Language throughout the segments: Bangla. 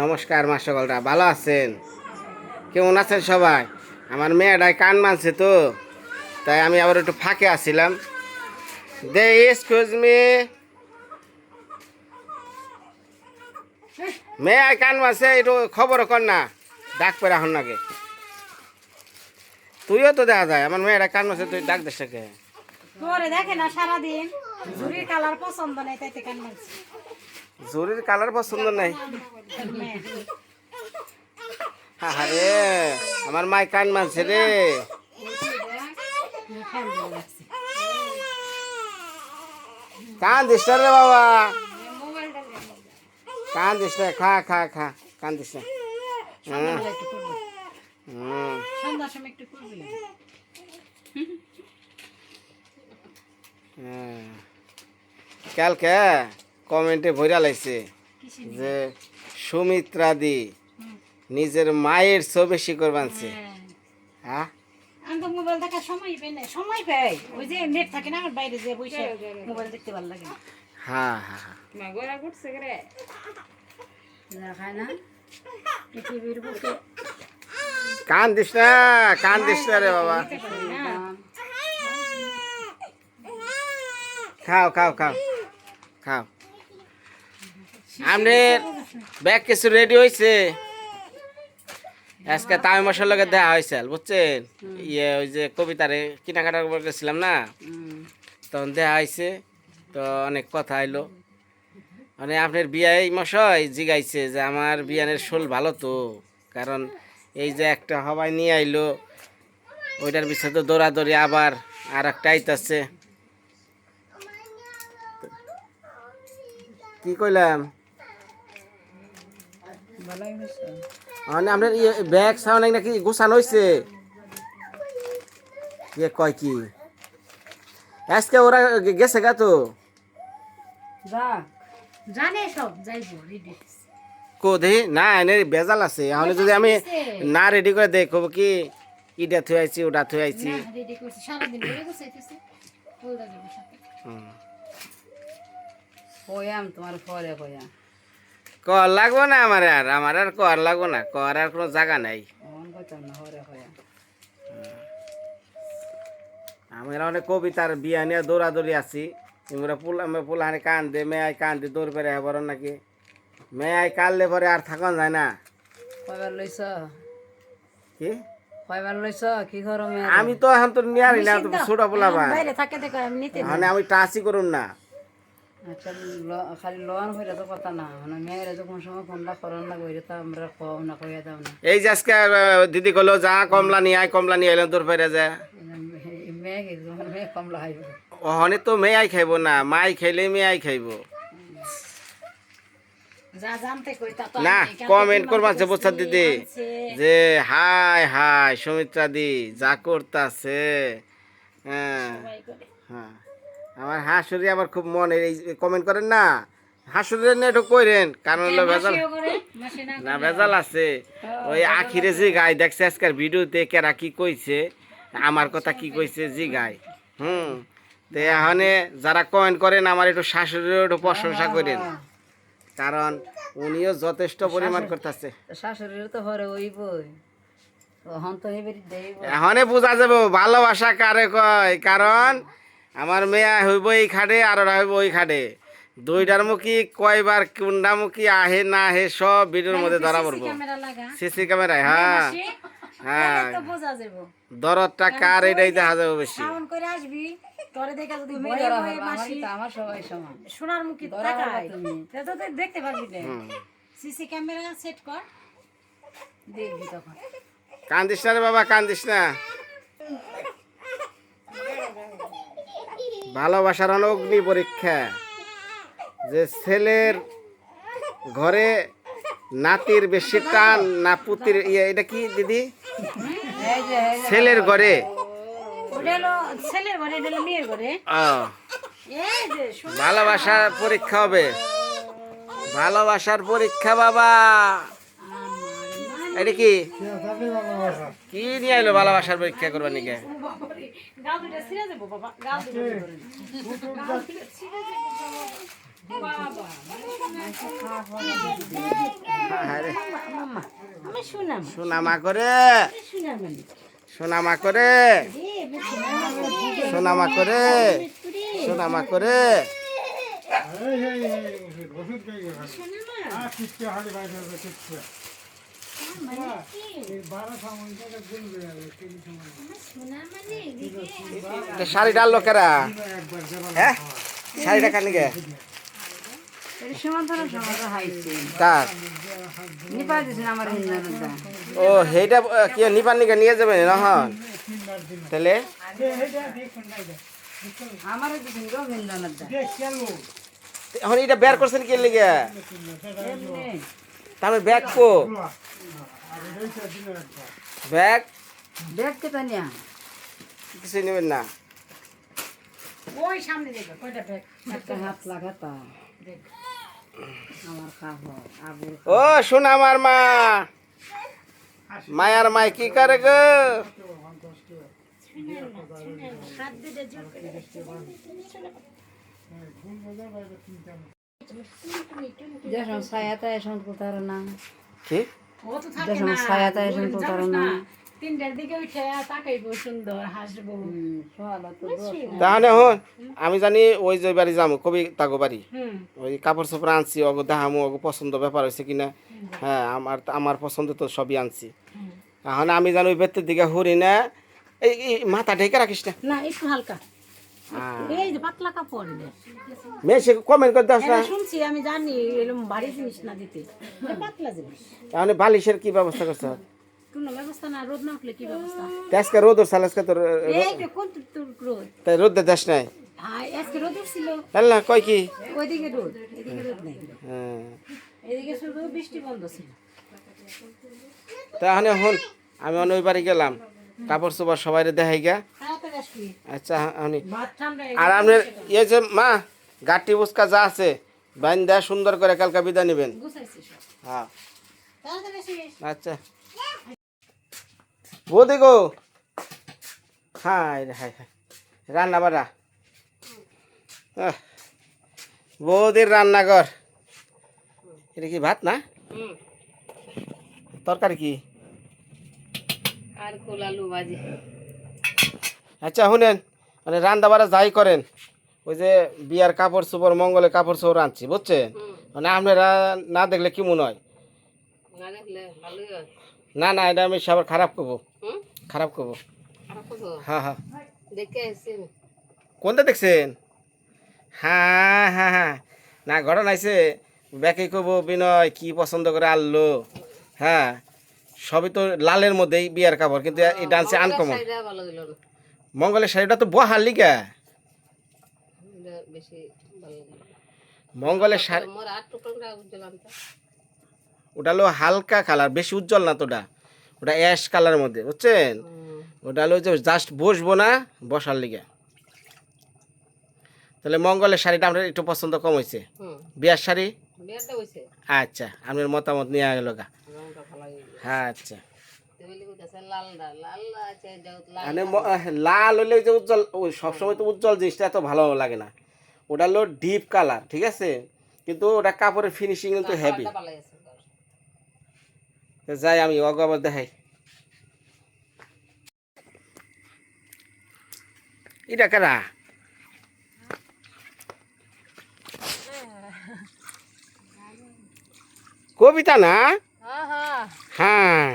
নমস্কার মা সকলরা, ভালো আছেন? কেমন আছেন সবাই? আমার মেয়েটাই কান মানছে তো, তাই আমি আবার একটু ফাঁকে আসছিলাম দে এক্সকিউজ মি মেয়ে কান মানছে একটু খবর কর না, ডাক পরে এখন নাকি। তুইও তো দেখা যায়, আমার মেয়েটা কান মানছে তুই ডাক দেশ দেখে না সারাদিন কালার পছন্দ নেই কান মারছি। জরির কালার পছন্দ নাই। আরে আমার মাই কান মানছে রে। কান দিস রে বাবা। কান দিস খা খা খা কান দিস করবি। হ্যাঁ। কালকে? কমেন্টে ভইরা লাইছে যে সুমিত্রা দি নিজের মায়ের ছবি শিকড় বানছে হ্যাঁ। আমি তো মোবাইল দেখার সময় পাই না সময় পাই। ওই যে নেট থাকে না আমার বাইরে যে বসে মোবাইল দেখতে ভালো লাগে না। হ্যাঁ হ্যাঁ হ্যাঁ। দেখায় না। পৃথিবীর বুকে। কান দিস না কান দিস না রে বাবা। খাও খাও খাও। খাও। আপনার ব্যাগ কিছু রেডি হয়েছে আজকে তামি মশার লগে দেওয়া হয়েছে বুঝছেন? ইয়ে ওই যে কবিতারে কেনাকাটা করতে গেছিলাম না তখন দেওয়া হয়েছে তো অনেক কথা আইলো মানে আপনার বিয়াই মশাই জিগাইছে যে আমার বিয়ানের শোল ভালো তো কারণ এই যে একটা হবাই নিয়ে আইলো ওইটার পিছনে তো দৌড়াদৌড়ি আবার আর একটা আইতাছে। কি কইলাম? মানে আপনার ইয়ে ব্যাগ সাউন্ড নাকি গুছানো হয়েছে ইয়ে কয় কি? আজকে ওরা গেছে গা তো? জানে সব যাইবো রেডি কো দেখি না এনে বেজাল আছে। এখন যদি আমি না রেডি করে দেই কব কি ইটা থুই আইছি ওটা থুই আইছি। কয়াম তোমার পরে কয়াম। কর লাগবো না আমার আর আমার আর কর লাগবো না কর আর কোনো জায়গা নাই। কয়াম আমি অনেক কবিতার বিয়া নিয়ে দৌড়াদৌড়ি আছি। ইমরা পুল আমি পুলাহানি কান দে মেয়াই কান দে দৌড় পেরে হবার নাকি। মেয়াই কানলে পরে আর থাকন যায় না। কয়বার লইছ? কি? কয়বার লইছ? কি করো আমি তো এখন তো নিয়ে না ছোট নিতে মানে আমি টাচই করুন না। আচ্ছা খালি লোন হইলে তো কথা না মানে মেয়েরা যখন সময় ফোনটা করার না কইলে তো আমরা কম না কইয়া দাও না। এই যে আজকে দিদি কলো যা কমলা নিয়ে আয় কমলা নিয়ে এলাম দৌড় পেরে যায় মেয়ে কি যখন মেয়ে ওহনে তো মেয়াই খাইব না মাই খাইলে মেয়াই খাইব। যা জানতে কই তা তো না কমেন্ট করবা যে বুঝতে দিদি যে হাই হাই সুমিত্রা দি যা করতাছে। হ্যাঁ হ্যাঁ। আমার হাসুরি আমার খুব মনে এই কমেন্ট করেন না হাসুরের একটু কইরেন কারণ হলো ভেজাল না ভেজাল আছে। ওই আখিরে যে গাই দেখছে আজকের ভিডিওতে কেরা কি কইছে আমার কথা কি কইছে জি গাই হুম তো এখানে যারা কমেন্ট করেন আমার একটু শাশুড়ির একটু প্রশংসা করেন। কারণ উনিও যথেষ্ট পরিমাণ করতেছে। শাশুড়ির তো হরে দেব এখনে বোঝা যাব ভালোবাসা কারে কয়? কারণ আমার মেয়ে হইব এই খাটে আর ওরা হইব ওই খাটে। দুইটার মুখী কয়বার কোনটা মুখী আহে না আহে সব ভিডিওর মধ্যে ধরা পড়ব। ক্যামেরা লাগা। সিসি ক্যামেরায় হ্যাঁ। হ্যাঁ। তো বোঝা যাব দরদটা কার এটাই দেখা যাবে বেশি। সাউন্ড করে আসবি তোরে দেখে যদি তুমি ভয়ে ধরা ভয়ে হবে আমার মাসি। তো আমার সবাই সমান। সোনার মুখে ধরা হবে তাকায় তুমি। তা তো তুই দেখতে পারবি সিসি ক্যামেরা সেট কর। দেখবি তখন। কান্দিস না রে বাবা কান্দিস না। ভালোবাসার হলো অগ্নি পরীক্ষা। যে ছেলের ঘরে নাতির বেশি টান না পুতির ইয়ে এটা কি দিদি? ছেলের ঘরে? ভালোবাসার পরীক্ষা হবে। ভালোবাসার পরীক্ষা বাবা। এটা কি? কি নিয়ে আইলো ভালোবাসার পরীক্ষা করবার নিকে? সোনামা করে। শুনাম সোনামা। করে সোনামা করে সোনামা করে শাড়িটা আনলো কেরা হ্যাঁ? শাড়িটা কানি গে ও সেইটা কি নিপান নিকে নিয়ে যাবে নহন তাহলে? এখন এটা বের করছেন কে লিগে তাহলে ব্যাগ কো। ব্যাগ? ব্যাগ কেটা নিয়া কিছু নেবেন না। ওই সামনে দেখো কয়টা ব্যাগ? একটা হাত লাগাতা। আমার খাব ও শোনা আমার মা। মায়ার মায় কি করে গো? হাত করে। যখন ছায়াতে এখন কোথার না। কি? ও তো থাকে যখন না ছায়াতে এখন কোথার না না। তিনটার দিকে উঠে তাকাইবো সুন্দর হাসবো। সোয়ালা তো তাহলে হন আমি জানি ওই যে বাড়ি যাব কবি তাগো বাড়ি। ওই কাপড় চোপড় আনছি ওগো দেখামো ওগো পছন্দ ব্যাপার হয়েছে কিনা। হ্যাঁ আমার আমার পছন্দ তো সবই আনছি। এখন আমি জানি ওই বেতের দিকে হরি না এই মাথা ঢেকে রাখিস না। না একটু হালকা। এই যে পাতলা কাপড়। মেয়ে সে কমেন্ট করে দাস না শুনছি আমি জানি এরকম ভারী জিনিস না দিতে। পাতলা জিনিস। এখন বালিশের কি ব্যবস্থা করছ কোনো ব্যবস্থা না রোদ না উঠলে কি ব্যবস্থা? আজকে রোদ উঠছে আজকে তোর এই যে কোন তোর রোদ? তাই রোদ দেশ নাই। হ্যাঁ আজকে রোদ উঠছিল। তাহলে কয় কি? ওইদিকে রোদ এদিকে রোদ নেই। হ্যাঁ। এদিকে শুধু বৃষ্টি বন্ধ ছিল। তাহলে হন আমি অন্য বাড়ি গেলাম। কাপড় চোপড় সবাই দেখাই গা। আচ্ছা আমি হয়ে আর আপনার ইয়ে যে মা গাটি বুসকা যা আছে বাইন দেয়া সুন্দর করে কালকা বিদায় নেবেন। হ্যাঁ। আচ্ছা। বৌদি গো। হাই হাই হাই রান্না বাড়া বৌদির রান্নাঘর। এটা কি ভাত না? তরকারি কি? আর খোল আলু ভাজি। আচ্ছা শুনেন মানে রান্না বাড়া যাই করেন ওই যে বিয়ার কাপড় চোপড় মঙ্গলে কাপড় চোপড় আনছি বুঝছেন? মানে আপনারা না দেখলে কি মনে হয়? হয়। না না এটা আমি সবার খারাপ করব। খারাপ করব। হ্যাঁ হ্যাঁ। কোনটা দেখছেন? হ্যাঁ হ্যাঁ হ্যাঁ। না ঘটনা আছে ব্যাকে করব বিনয় কি পছন্দ করে আনলো? হ্যাঁ। সবই তো লালের মধ্যেই বিয়ার কাপড় কিন্তু এই ডান্সে আনকমন মঙ্গলের শাড়িটা তো বহার লিগা। মঙ্গলের শাড়ি ওটা হলো হালকা কালার বেশি উজ্জ্বল না তো ওটা ওটা অ্যাশ কালারের মধ্যে বুঝছেন? ওটা হলো যে জাস্ট বসবো না বসার লিগে। তাহলে মঙ্গলের শাড়িটা আপনার একটু পছন্দ কম হয়েছে বিয়ার শাড়ি? আচ্ছা আপনার মতামত নিয়ে গেল গা রংটা ভালো হয়েছে হ্যাঁ আচ্ছা। লাল হলে যে উজ্জ্বল ওই সবসময় তো উজ্জ্বল জিনিসটা এত ভালো লাগে না। ওটা হলো ডিপ কালার ঠিক আছে? কিন্তু ওটা কাপড়ের ফিনিশিং কিন্তু হেভি আছে যাই আমি অগ আবার দেখাই। এটা কারা? কবিতা না? হ্যাঁ।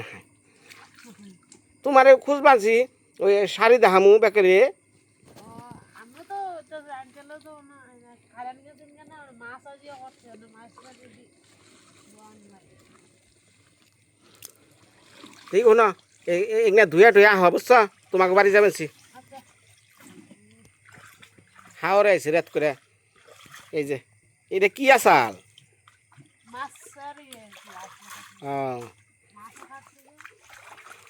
তোমারে খুঁজ পাচ্ছি ওই শাড়ি দেখামু বেকারে। ঠিক না এগুলা ধুয়া ধুয়া আহ বুঝছ? তোমাকে বাড়ি যাবেছি হাওড়ে আইছে রাত করে। এই যে এটা কি আসাল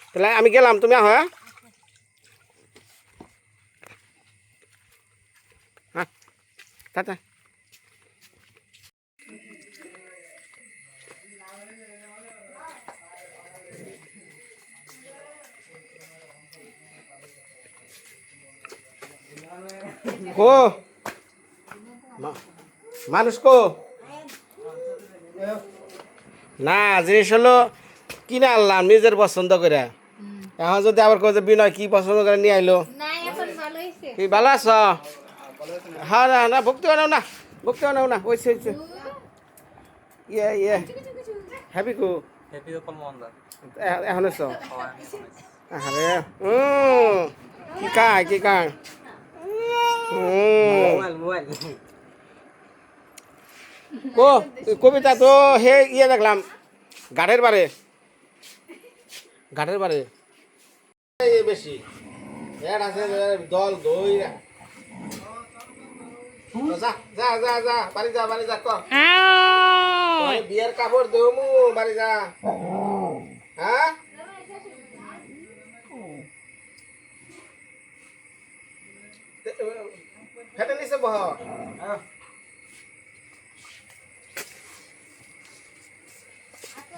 তাহলে আমি গেলাম তুমি আহ। হ্যাঁ? হ্যাঁ টাটা কো? মা- মানুষ কো? না জিনিস হলো কিনে আনলাম নিজের পছন্দ করে। এখন যদি আবার কই বিনয় কি পছন্দ করে নিয়ে আইলো? কি ভালো আছো? হ্যাঁ না না ভক্তি বানাও না ভক্তি বানাও না। ওইসে ওইসে ইয়ে ইয়ে। হ্যাপি কু? হ্যাপি কল মন্দা এখন আছো? আরে কি কায় কি কায় মোবাইল মোবাইল। কো কবিতা তো হে ইয়ে দেখলাম ঘাটের বারে। ঘাটের বারে। এই বেশি। দল দই যা যা যা যা বাড়ি যা বাড়ি যা কর বিয়ের কাপড় দেও মু বাড়ি যা। হ্যাঁ? ফেটে নিছে বহ।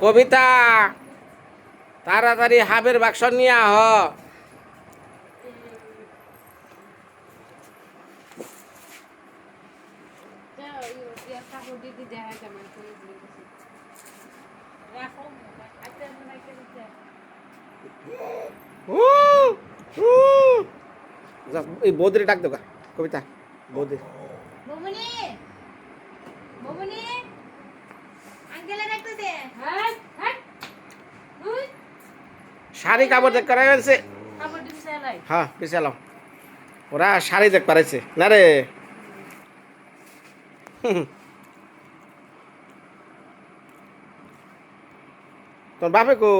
কবিতা তাড়াতাড়ি হাবের বাক্স নিয়ে আহ। এই বৌদিরে ডাক দেবা কবিতা বৌদি আঙ্কেলে ডাকতেছে হ্যাঁ হ্যাঁ উই শাড়ি কাপড় দেখ দিদি চালাই হ্যাঁ পিছালাম ওরা শাড়ি দেখ পারাইছে না রে। তোর বাপে কো?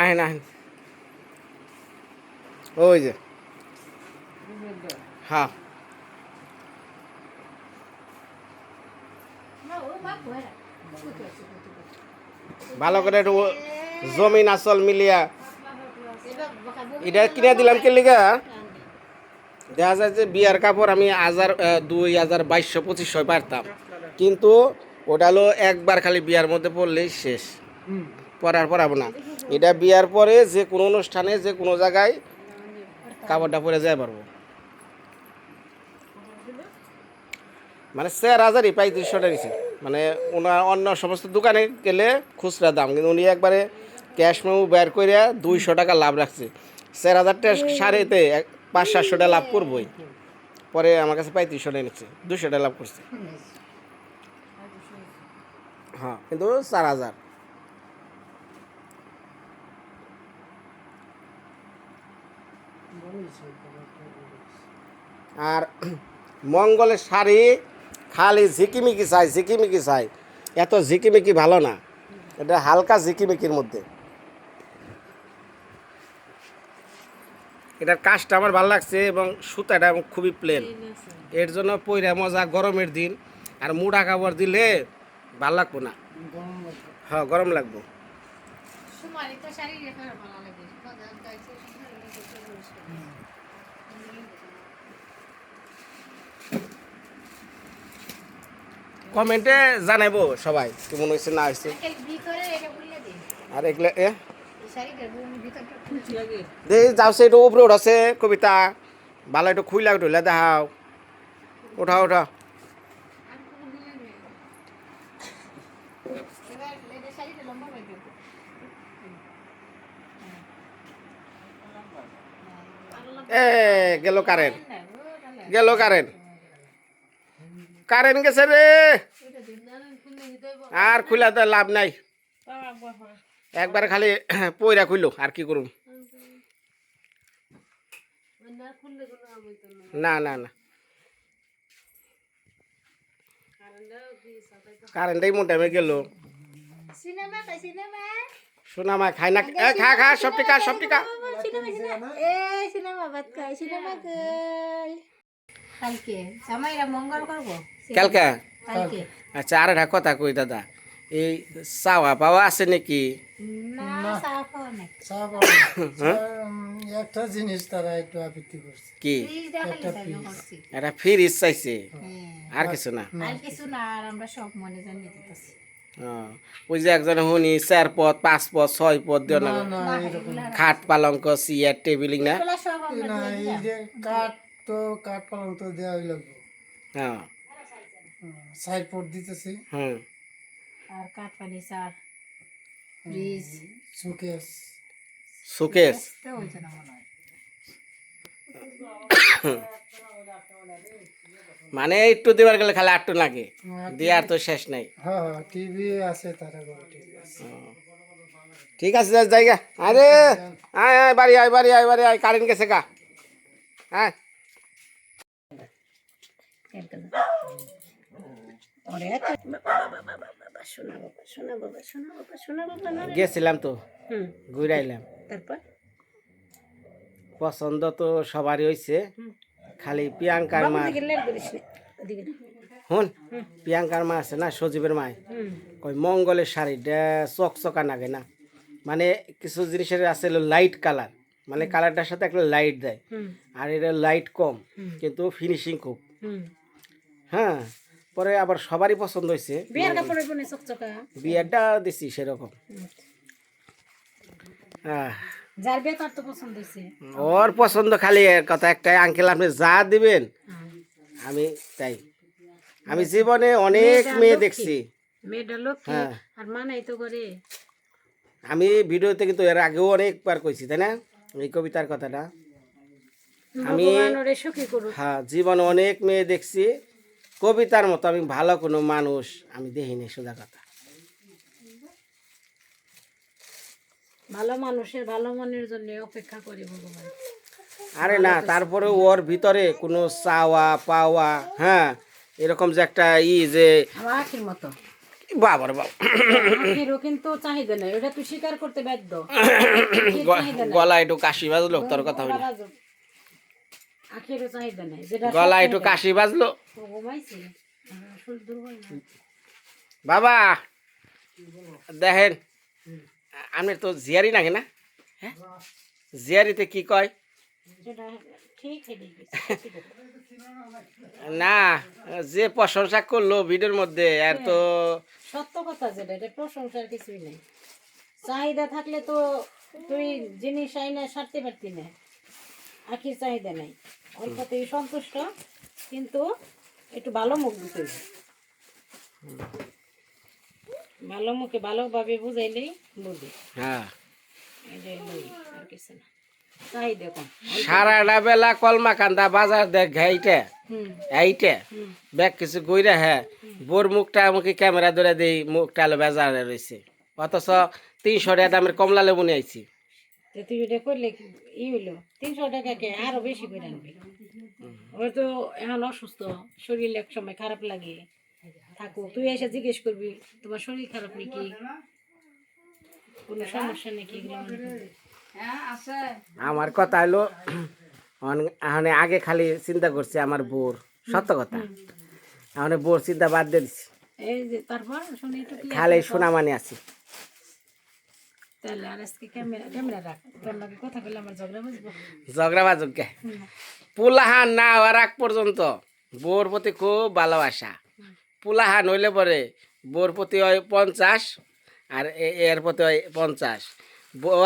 আহেন আহেন। ওই যে। হ্যাঁ। ভালো করে জমিন আসল মিলিয়া। এটা কিনে দিলাম কে লিগা? দেখা যায় যে বিয়ার কাপড় আমি হাজার দুই হাজার বাইশশো পঁচিশশো পারতাম। কিন্তু ওটা হলো একবার খালি বিয়ার মধ্যে পড়লেই শেষ। পরার পরাবো না। এটা বিয়ার পরে যে কোনো অনুষ্ঠানে, যে কোনো জায়গায় কাপড়টা পরে যায় পারব। মানে চার হাজারই পঁয়ত্রিশশোটা নিছে। মানে ওনার অন্য সমস্ত দোকানে গেলে খুচরা দাম। কিন্তু উনি একবারে ক্যাশ মেমো বের করে দুইশো টাকা লাভ রাখছে। চার হাজারটা সাড়েতে এক- পাঁচ সাতশোটা লাভ করবোই। পরে আমার কাছে পঁয়ত্রিশশোটা নিচ্ছে দুশোটা লাভ করছে। হ্যাঁ কিন্তু চার হাজার। আর মঙ্গলের শাড়ি খালি ঝিকিমিকি চাই ঝিকিমিকি চাই। এত ঝিকিমিকি ভালো না। এটা হালকা ঝিকিমিকির মধ্যে। এটার কাজটা আমার ভালো লাগছে এবং সুতাটা খুবই প্লেন এর জন্য পইরা মজা গরমের দিন। আর মুড়া কাপড় দিলে ভালো লাগবো না। হ্যাঁ গরম লাগবো সুমারি তো শাড়ি রেখে ভালো লাগে কমেন্টে জানাইবো সবাই কেমন হয়েছে না হয়েছে আর এগুলো এ? এই শাড়িটার বমি ভিতরটা দে যাওছে একটু উপরে উঠাছে কবিতা। ভালো একটু খুইলা টুইলা দেখাও। হয়ে যাবে এ গেল কারেন্ট। গেল কারেন্ট। কারেন্ট গেছে রে। আর খুলা তো লাভ নাই। একবার খালি পয়রা খুললো আর কি করুম? না না না। কারেন্টটাই মোটামে গেল। সিনেমা খাই না। এ, খা খা সব টিকা সব টিকা। কালকে জামাইরা মঙ্গল করব? কালকা? আচ্ছা আর একটা কথা কই দাদা। এই চাওয়া পাওয়া আছে নাকি? না চা খাওয়া নাই। একটা জিনিস তারা একটু আপত্তি করছে। কি? ফ্রিজ চাইছে? হ্যাঁ। আর কিছু না? আর কিছু না আর আমরা সব মনে জানিয়ে দিতেছি। ওই যে একজন শুনি চার পদ পাঁচ পদ ছয় পদ দিও না খাট পালঙ্ক চেয়ার টেবিলিং না? কাঠ তো কাঠ পালং তো লাগবে। হ্যাঁ। সাইড পোর্ট দিতেছি। হুম আর কাঠ পানি চার ফ্রিজ। সুকেস সুকেশ তো হয়েছে না মনে হয়। মানে একটু দিবার গেলে খালি আটটু লাগে। দেওয়ার তো শেষ নাই। হ্যাঁ হ্যাঁ টিভি আছে তারা ঘরে টিভি আছে। ঠিক আছে যা জায়গা আরে আয় আয় বাড়ি আয় বাড়ি আয় বাড়ি আয় কারেন্ট গেছে গা। হ্যাঁ গেছিলাম তো ঘুরে আইলাম তারপর? পছন্দ তো সবারই হয়েছে খালি প্রিয়াঙ্কার মা শুন প্রিয়াঙ্কার মা আছে না সজীবের মা ওই মঙ্গলের শাড়িটা চকচকা লাগে না। মানে কিছু জিনিসের আছে লাইট কালার মানে কালারটার সাথে একটা লাইট দেয়। আর এটা লাইট কম কিন্তু ফিনিশিং খুব। হ্যাঁ। পরে আবার সবারই পছন্দ হয়েছে। বিয়ের কাপড়ের কোনে চকচকা? বিয়েটা দিছি সেরকম। যার বিয়ে তার তো পছন্দ হয়েছে। ওর পছন্দ খালি এর কথা একটাই আঙ্কেল আপনি যা দিবেন আমি তাই। আমি জীবনে অনেক মেয়ে দেখছি। মেয়েটা লক্ষ্মী হ্যাঁ। আর মানাই তো করে আমি ভিডিওতে কিন্তু এর আগেও অনেকবার কইছি তাই না? এই কবিতার কথাটা। আমি হ্যাঁ জীবনে অনেক মেয়ে দেখছি। কবিতার মতো আমি ভালো কোনো মানুষ আমি দেখিনি সোজা কথা। ভালো মানুষের ভালো মনের জন্য অপেক্ষা করি ভগবান। আরে না তারপরে ওর ভিতরে কোনো চাওয়া পাওয়া হ্যাঁ এরকম যে একটা ই যে আখির মতো। বাবার বাবা আখিরও কিন্তু চাহিদা নেই ওটা তুই স্বীকার করতে বাধ্য। আখির গলা একটু কাশি বাজলো তোর কথা হইল বাজুক। আখিরও চাহিদা নেই যেটা গলা একটু কাশি বাজলো। বাবা দেখেন আপনি তো জিয়ারি নাকি না? হ্যাঁ? জিয়ারিতে কি কয়? না যে প্রশংসা করল ভিডিওর মধ্যে আর তো সত্য কথা যেটা এটা প্রশংসার কিছুই নেই। চাহিদা থাকলে তো তুই জিনিস আইনা সারতে পারতি না। আখির চাহিদা নাই। অল্পতেই সন্তুষ্ট কিন্তু একটু ভালো মুখ দিতে হবে। ভালো মুখে ভালোভাবে বুঝাইলেই বুঝি। হ্যাঁ। আর কিছু না। সারাটা বেলা কলমা কান্দা বাজার দেখ এইটা। ব্যাগ কিছু কইরা হ্যাঁ বোর মুখটা আমাকে ক্যামেরা ধরে দিই মুখটা হলো বেজারে রয়েছে অথচ তিনশো টাকা দামের কমলা লেবু নিয়ে আইছি। তো তুই এটা করলে ই হইল? তিনশো টাকাকে বেশি করে আনবি। ওর তো এখন অসুস্থ শরীর এক সময় খারাপ লাগে। থাকুক তুই এসে জিজ্ঞেস করবি তোমার শরীর খারাপ নাকি? কোনো সমস্যা নাকি? হ্যাঁ আমার কথা হলো এখন আগে খালি চিন্তা করছি আমার বোর সত্য কথা। এখন বোর চিন্তা বাদ দিয়ে দিছি। খালি। সোনামানি আছি। তাহলে আর আজকে ক্যামেরা ক্যামেরা রাখ তোর কথা বললে আমার ঝগড়া বুঝব। ঝগড়া বাজুকে পুলাহান না হওয়ার আগ পর্যন্ত বোর প্রতি খুব ভালোবাসা। পুলাহান হইলে পরে বোর প্রতি হয় পঞ্চাশ আর এ- এর প্রতি হয় পঞ্চাশ।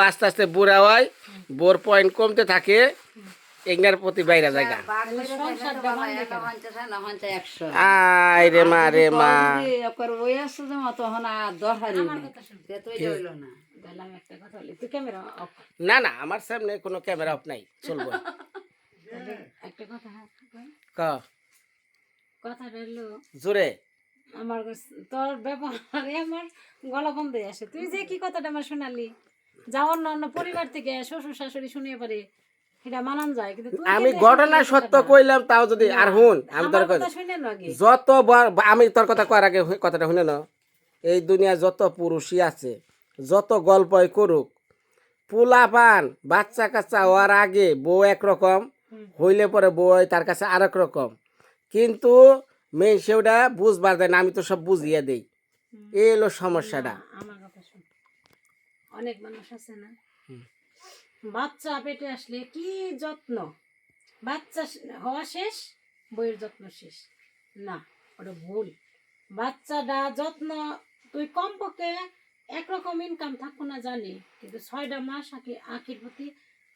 আস্তে আস্তে বুড়া হয় বোর পয়েন্ট কমতে থাকে এগনার প্রতি বাইরে জায়গা আয় রে মা রে মা। তখন আর দরকারই হইল না একটা কথা বলি। তুই ক্যামেরা অফ না না আমার সামনে কোনো ক্যামেরা অফ নাই চলবো। একটা কথা ক। কথাটা হলো জোরে। আমার তোর ব্যাপারে আমার গলা বন্ধ আসে। তুই যে কি কথাটা আমার শোনালি? যা অন্য অন্য পরিবার থেকে শ্বশুর শাশুড়ি শুনিয়ে পারে এটা মানান যায় আমি ঘটনা সত্য কইলাম তাও যদি আর হুন আমি তোর কথা যত আমি তোর কথা করার আগে কথাটা শুনে না। এই দুনিয়া যত পুরুষই আছে যত গল্পই করুক পোলা পান বাচ্চা কাচ্চা হওয়ার আগে বউ একরকম হইলে পরে বউ হয় তার কাছে আরেক রকম। কিন্তু মেয়ে সেটা বুঝবার দেয় না আমি তো সব বুঝিয়ে দেই। এই হলো সমস্যাটা। আমার অনেক মানুষ আছে না? বাচ্চা পেটে আসলে কি যত্ন? বাচ্চা হওয়া শেষ বইয়ের যত্ন শেষ? না ওটা ভুল। বাচ্চাটা যত্ন তুই কমপক্ষে একরকম ইনকাম থাকব না জানি কিন্তু ছয়টা মাস আঁকি আঁকির প্রতি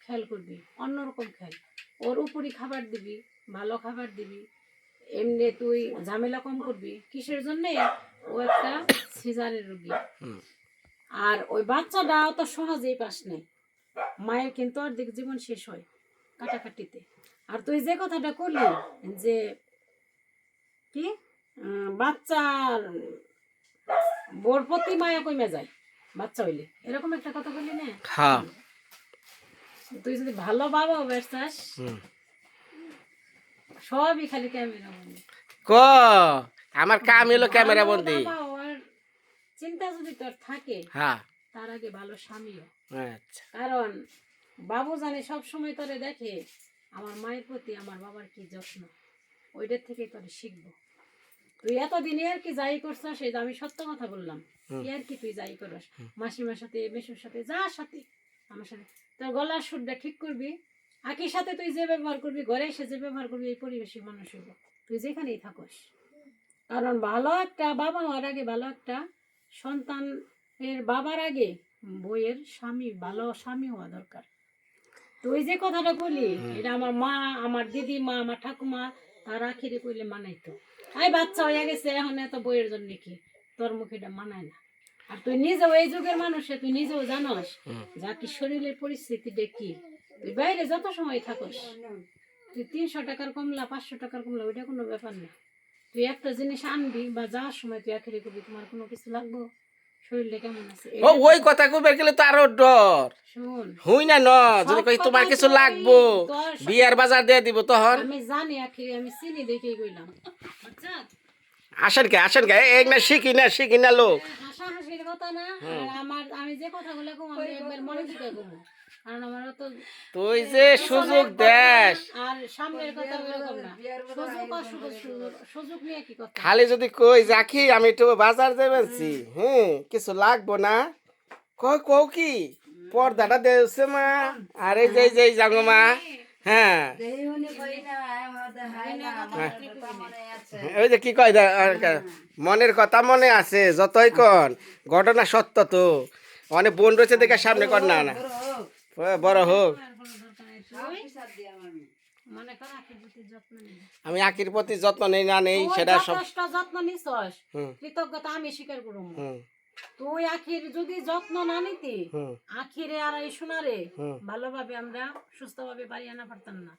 খেয়াল করবি অন্যরকম খেয়াল। ওর উপরই খাবার দিবি ভালো খাবার দিবি এমনি তুই ঝামেলা কম করবি কিসের জন্যে? ও একটা সিজারের রোগী। আর ওই বাচ্চাটা অত সহজেই পাস নাই। মায়ের কিন্তু অর্ধেক জীবন শেষ হয় কাটাকাটিতে। আর তুই যে কথাটা করলি যে কি? বাচ্চার বোর প্রতি মায়া কমে যায় বাচ্চা হইলে। এরকম একটা কথা বললি না? হ্যাঁ। তুই যদি ভালো বাবা হবার চাস। সবই খালি ক্যামেরা বন্ধ ক? আমার কাম এলো ক্যামেরা বন্দি। চিন্তা যদি তোর থাকে হ্যাঁ। তার আগে ভালো স্বামীও। আচ্ছা। কারণ বাবু জানে সব সময় তোরে দেখে আমার মায়ের প্রতি আমার বাবার কি যত্ন ওইটার থেকে তোরে শিখব। তুই এতদিন আর কি যাই করছিস সেই আমি সত্য কথা বললাম। আর কি তুই যাই করস? মাসিমার সাথে মেসুর সাথে যার সাথে আমার সাথে। তোর গলার সুরটা ঠিক করবি। আকির সাথে তুই যে ব্যবহার করবি ঘরে এসে যে ব্যবহার করবি এই পরিবেশের মানুষ হইব। তুই যেখানেই থাকস। কারণ ভালো একটা বাবা হওয়ার আগে ভালো একটা সন্তান এর বাবার আগে বইয়ের স্বামী ভালো স্বামী হওয়া দরকার। তুই যে কথাটা বলি এটা আমার মা আমার দিদি মা আমার ঠাকুমা তার আখিরে কইলে মানাইতো। আই বাচ্চা হয়ে গেছে এখন এত বইয়ের জন্য কি? তোর মুখে এটা মানায় না। আর তুই নিজেও এই যুগের মানুষে তুই নিজেও জানস যা কি শরীরের পরিস্থিতি দেখি তুই বাইরে যত সময় থাকস তুই তিনশো টাকার কমলা পাঁচশো টাকার কমলা ওইটা কোনো ব্যাপার না। তুই একটা জিনিস আনবি বা যাওয়ার সময় তুই আখেরে করবি তোমার কোনো কিছু লাগবো? ও ওই কথা কইবার গেলে তো আরও ডর। হুই না ন যদি কই তোমার কিছু লাগবো। বিয়ার বাজার দিয়ে দিব তখন আমি জানি আখি আমি চিনি দেখে কইলাম। আচ্ছা। আসেন কে আসেন কে? এক না শিখি না শিখি না লোক? হাসা কথা না আমার আমি যে কথাগুলো কম আমি একবার মনে থেকে কম। কারণ আমার তো তুই যে সুযোগ দেশ আর সামনের কথা ওরকম না। সুযোগ আর সুযোগ সুযোগ- সুযোগ নিয়ে কি কথা? খালি যদি কই রাখি আমি একটু বাজার যাবেছি হ্যাঁ কিছু লাগবো না। কই কও কি? পর্দাটা দেছে মা। আরে যেই যেই যাঙ্গো মা। হ্যাঁ। ওই যে কি কয় মনের কথা মনে আছে যতই কন ঘটনা সত্য তো। অনেক বোন রয়েছে দেখে সামনে কর না না। বড় হোক, আমি আখির প্রতি যত্ন নেই না নেই সেটা সব যত্ন নিছস। হুম। কৃতজ্ঞতা আমি স্বীকার করব। আখির যদি যত্ন না নিতি আখিরে আর এই সোনারে ভালোভাবে আমরা সুস্থভাবে বাড়ি আনা পারতাম না।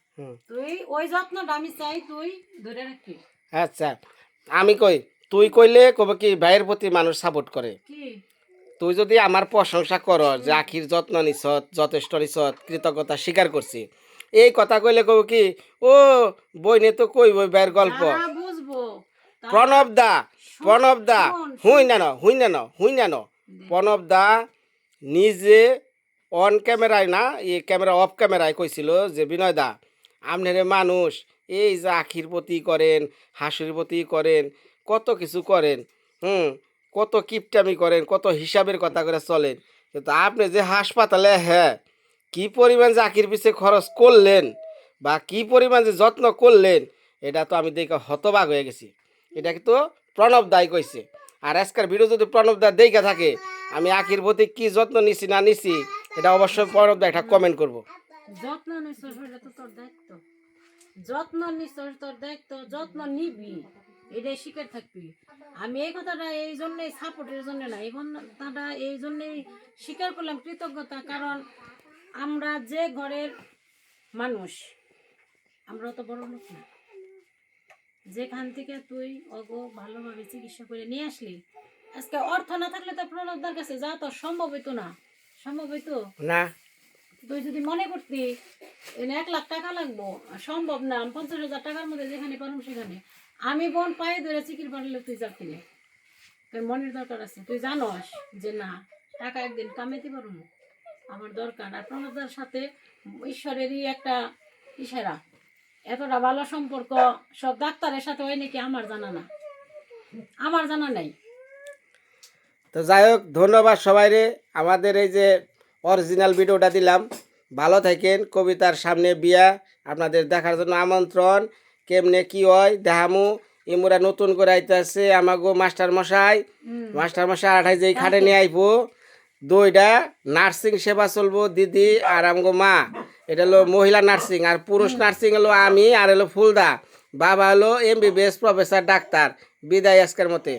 তুই ওই যত্নটা আমি চাই তুই ধরে রাখবি। আচ্ছা আমি কই তুই কইলে কবে কি ভাইয়ের প্রতি মানুষ সাপোর্ট করে? তুই যদি আমার প্রশংসা কর যে আখির যত্ন নিছত যথেষ্ট নিছত কৃতজ্ঞতা স্বীকার করছি এই কথা কইলে কব কি ও বই বইনে তো কই বই ভাইয়ের গল্প। প্রণব দা প্রণব দা হুই না হুই না হুই না প্রণব দা নিজে অন ক্যামেরায় না এই ক্যামেরা অফ ক্যামেরায় কইছিল যে বিনয় দা আপনারে মানুষ এই যে আখির প্রতি করেন হাসির প্রতি করেন কত কিছু করেন হুম কত কিপটামি করেন কত হিসাবের কথা করে চলেন। কিন্তু আপনি যে হাসপাতালে হ্যাঁ কি পরিমাণ যে আখির পিছিয়ে খরচ করলেন বা কি পরিমাণ যে যত্ন করলেন এটা তো আমি দেখে হতবাক হয়ে গেছি। এটা কিন্তু প্রণব দায় কইছে, আর আজকের ভিডিও যদি প্রণব দা দেখে থাকে, আমি আখির প্রতি কি যত্ন নিছি না নিছি, এটা অবশ্যই প্রণব দা একটা কমেন্ট করব। যত্ন নিশ্চয় সেটা তো তোর দায়িত্ব। যত্ন নিশ্চয় তোর দায়িত্ব, যত্ন নিবি, এটাই শিকার থাকবি। আমি এই কথাটা এই জন্যই সাপোর্টের জন্য না, এই কথাটা এই জন্যই স্বীকার করলাম কৃতজ্ঞতা, কারণ আমরা যে ঘরের মানুষ, আমরা তো বড় লোক না। যেখান থেকে তুই অগ ভালোভাবে চিকিৎসা করে নিয়ে আসলি আজকে অর্থ না থাকলে তো প্রণবদার কাছে যা তো সম্ভব হইতো না। সম্ভব হইতো? না। তুই যদি মনে করতি এক লাখ টাকা লাগবো সম্ভব না পঞ্চাশ হাজার টাকার মধ্যে যেখানে পারব সেখানে। আমি বোন পায়ে ধরে চিকির পারলে তুই যা কিনে। তোর মনের দরকার আছে তুই জানস যে না টাকা একদিন কামাইতে পারব আমার দরকার। আর প্রণতার সাথে ঈশ্বরেরই একটা ইশারা। এতটা ভালো সম্পর্ক সব ডাক্তারের সাথে হয় নাকি আমার জানা না? আমার জানা নাই। তো যাই হোক ধন্যবাদ সবাইরে। আমাদের এই যে অরিজিনাল ভিডিওটা দিলাম। ভালো থাকেন কবিতার সামনে বিয়া। আপনাদের দেখার জন্য আমন্ত্রণ। কেমনে কি হয় দেখামু। ইমুরা নতুন করে আইতেছে আমাগো মাস্টার মশাই মাস্টার মশাই আঠাই যেই খাটে নিয়ে আইবো। দুইটা নার্সিং সেবা চলবো, দিদি আর আমগো মা। এটা হলো মহিলা নার্সিং আর পুরুষ নার্সিং হলো আমি আর হলো ফুলদা। বাবা হলো এমবিবিএস প্রফেসর ডাক্তার। বিদায় আজকের মতে।